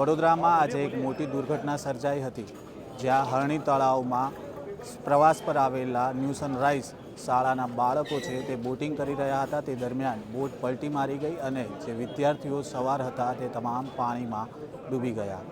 વડોદરામાં આજે એક મોટી દુર્ઘટના સર્જાઈ હતી, જ્યાં હરણી તળાવમાં પ્રવાસ પર આવેલા ન્યૂ સનરાઈઝ શાળાના બાળકો છે તે બોટિંગ કરી રહ્યા હતા. તે દરમિયાન બોટ પલટી મારી ગઈ અને જે વિદ્યાર્થીઓ સવાર હતા તે તમામ પાણીમાં ડૂબી ગયા.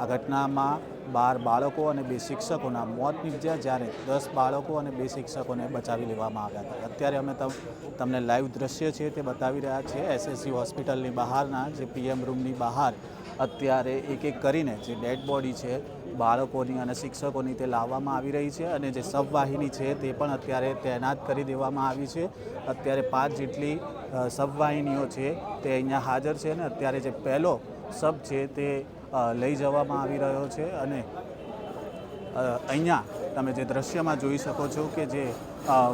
આ ઘટનામાં બાર બાળકો અને બે શિક્ષકોના મોત નીપજ્યા, જ્યારે દસ બાળકો અને બે શિક્ષકોને બચાવી લેવામાં આવ્યા હતા. અત્યારે અમે તમ, તમને લાઈવ દ્રશ્ય છે તે બતાવી રહ્યા છીએ. એસએસસી હોસ્પિટલની બહારના જે પીએમ રૂમની બહાર અત્યારે એક એક કરીને જે ડેડ બોડી છે, બાળકોની અને શિક્ષકોની તે લાવવામાં આવી રહી છે અને જે સબવાહિની છે તે પણ અત્યારે તૈનાત કરી દેવામાં આવી છે. અત્યારે પાંચ જેટલી સબવાહિનીઓ છે તે અહીંયા હાજર છે અને અત્યારે જે પહેલો સબ છે તે લઈ જવામાં આવી રહ્યો છે અને અહીંયા તમે જે દ્રશ્યમાં જોઈ શકો છો કે જે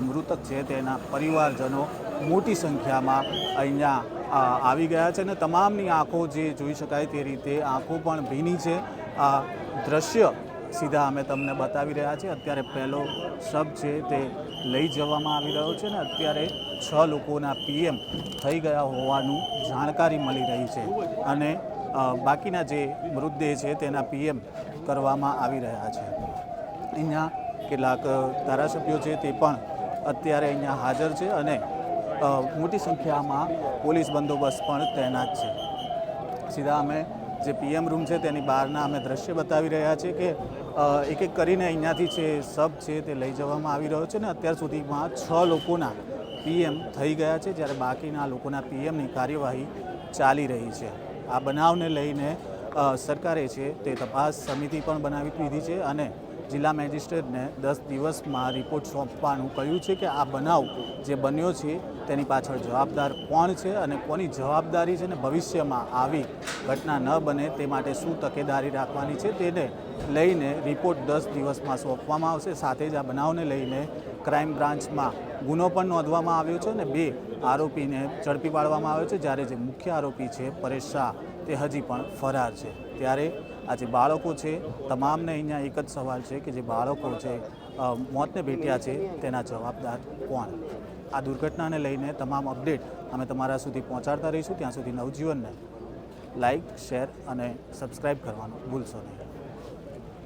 મૃતક છે તેના પરિવારજનો મોટી સંખ્યામાં અહીંયા આવી ગયા છે અને તમામની આંખો જે જોઈ શકાય તે રીતે આંખો પણ ભીની છે. આ દ્રશ્ય સીધા અમે તમને બતાવી રહ્યા છીએ. અત્યારે પહેલો શબ છે તે લઈ જવામાં આવી રહ્યો છે ને અત્યારે છ લોકોના પીએમ થઈ ગયા હોવાનું જાણકારી મળી રહી છે. અને બાકીના જે મૃતદેહ છે તેના પીએમ કરવામાં આવી રહ્યા છે. અહીંયા કેટલાક ધારાસભ્યો છે તે પણ અત્યારે અહીંયા હાજર છે અને મોટી સંખ્યામાં પોલીસ બંદોબસ્ત પણ તૈનાત છે. સીધા અમે જે પીએમ રૂમ છે તેની બહારના અમે દ્રશ્ય બતાવી રહ્યા છીએ કે એક એક કરીને અહીંયાથી છે સબ છે તે લઈ જવામાં આવી રહ્યો છે ને અત્યાર સુધીમાં છ લોકોના પીએમ થઈ ગયા છે, જ્યારે બાકીના લોકોના પીએમની કાર્યવાહી ચાલી રહી છે. આ બનાવને લઈને સરકારે છે તે તપાસ સમિતિ પણ બનાવી દીધી છે અને જિલ્લા મેજિસ્ટ્રેટને દસ દિવસમાં રિપોર્ટ સોંપવાનું કહ્યું છે કે આ બનાવ જે બન્યો છે તેની પાછળ જવાબદાર કોણ છે અને કોની જવાબદારી છે ને ભવિષ્યમાં આવી ઘટના ન બને તે માટે શું તકેદારી રાખવાની છે તેને લઈને રિપોર્ટ દસ દિવસમાં સોંપવામાં આવશે. સાથે જ આ બનાવને લઈને ક્રાઇમ બ્રાન્ચમાં ગુનો પણ નોંધવામાં આવ્યો છે અને બે આરોપીને ઝડપી પાડવામાં આવ્યો છે. જ્યારે જે મુખ્ય આરોપી છે પરેશ શાહ તે હજી પણ ફરાર છે. ત્યારે આ જે બાળકો છે, તમામને અહીંયા એક જ સવાલ છે કે જે બાળકો છે મોતને ભેટ્યા છે, તેના જવાબદાર કોણ? આ દુર્ઘટનાને લઈને તમામ અપડેટ અમે તમારા સુધી પહોંચાડતા રહીશું. ત્યાં સુધી નવજીવનને લાઇક શેર અને સબસ્ક્રાઈબ કરવાનું ભૂલશો નહીં.